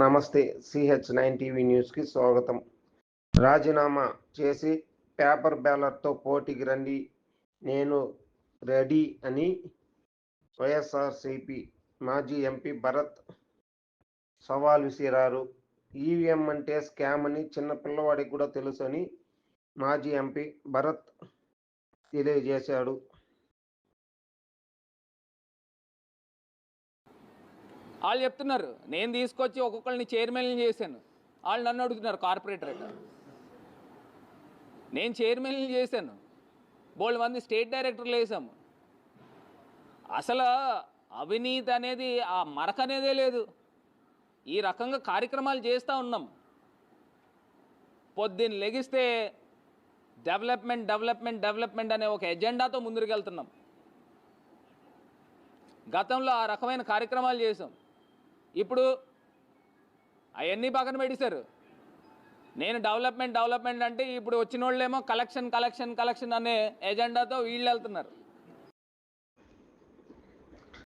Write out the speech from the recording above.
నమస్తే CH nine TV న్యూస్కి స్వాగతం. రాజీనామా చేసి పేపర్ బ్యాలర్తో పోటీకి రండి. నేను రెడీ అని వైఎస్ఆర్సిపి మాజీ ఎంపీ భరత్ సవాల్ విసిరారు. ఈవీఎం అంటే స్కామ్ అని చిన్న పిల్లవాడికి కూడా తెలుసు అని మాజీ ఎంపీ భరత్ తెలియజేశాడు. వాళ్ళు చెప్తున్నారు నేను తీసుకొచ్చి ఒక్కొక్కరిని చైర్మన్ చేశాను. వాళ్ళు నన్ను అడుగుతున్నారు కార్పొరేటర్ నేను చైర్మన్ చేశాను. బోల్డ్ మంది స్టేట్ డైరెక్టర్లు వేసాము అసలు అవినీతి అనేది ఆ మరక అనేదే లేదు. ఈ రకంగా కార్యక్రమాలు చేస్తూ ఉన్నాం. పొద్దున్న లెగిస్తే డెవలప్మెంట్ డెవలప్మెంట్ డెవలప్మెంట్ అనే ఒక ఎజెండాతో ముందుకు వెళ్తున్నాం. గతంలో ఆ రకమైన కార్యక్రమాలు చేసాం ఇప్పుడు అవన్నీ పక్కన పెట్టేశారు నేను డెవలప్మెంట్ డెవలప్మెంట్ అంటే ఇప్పుడు వచ్చిన వాళ్ళేమో కలెక్షన్ కలెక్షన్ కలెక్షన్ అనే ఎజెండాతో వీళ్ళు వెళ్తున్నారు.